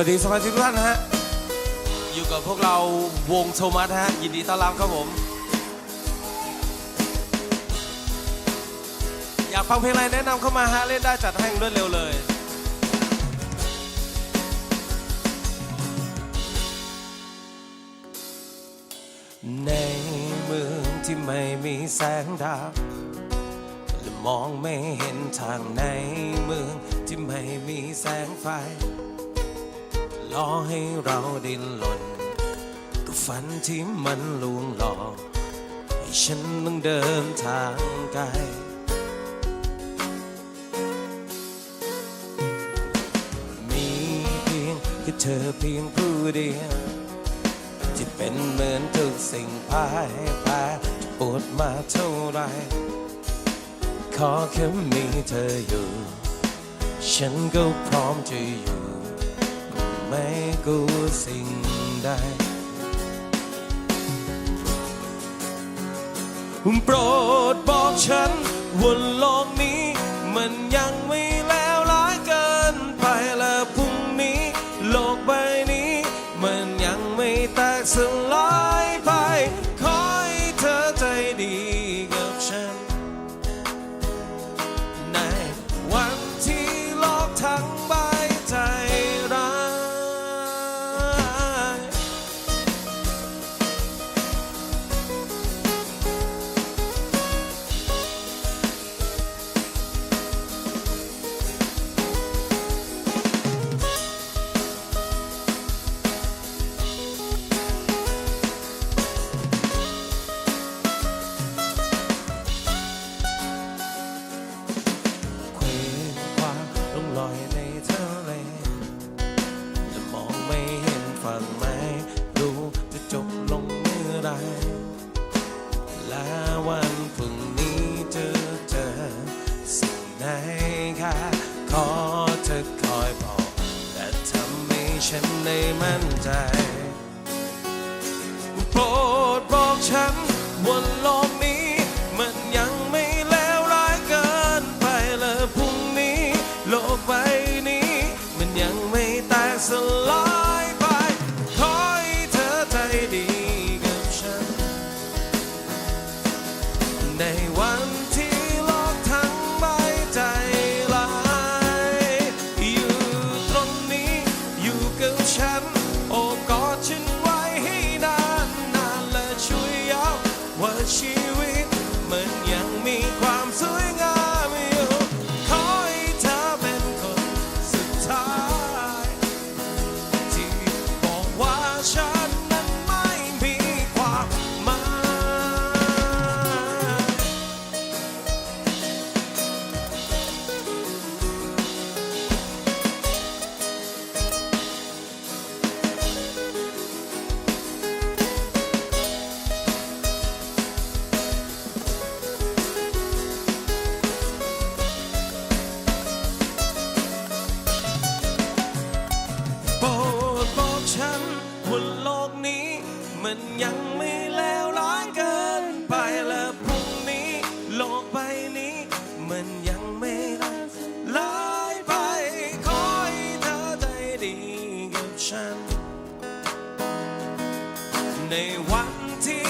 วัสดีสมาชิกทุกท่านนะฮะ อยู่กับพวกเราวงโทมัสฮะ ยินดีต้อนรับครับผม อยากฟังเพลงอะไรแนะนำเข้ามาฮะ เล่นได้จัดให้รวดเร็วเลย ในเมืองที่ไม่มีแสงดาวและมองไม่เห็นทางในเมืองที่ไม่มีแสงไฟ รอให้เราดิ้นรนกับฝันที่มันลวงหลอกให้ฉันต้องเดินทางไกลมีเพียงแค่เธอเพียงผู้เดียวที่เป็นเหมือนทุกสิ่งพายแพ้จะปวดมาเท่าไรขอแค่มีเธออยู่ ฉันก็พร้อมจะอยู่ ไม่กลัวสิ่งใดโปรดบอกฉันว่าโลกนี้ มันยังไม่แล้วร้ายเกินไปและพรุ่งนี้ โลกใบนี้ มันยังไม่แตกสลาย ลอยในทะเลและมองไม่เห็นฝั่งไหมรู้จะจบลงเมื่อไรและวันพรุ่งนี้จะเจอสิ่งไหนค่ะขอเธอคอยบอกและทำให้ฉันได้มั่นใจโปรดบอกฉันว่าโลกนี้ มันยังไม่เลวร้ายเกินไปและพรุ่งนี้ โลกใบนี้ มันยังไม่ร้ายไปขอให้เธอใจดีกับฉัน ในวันที่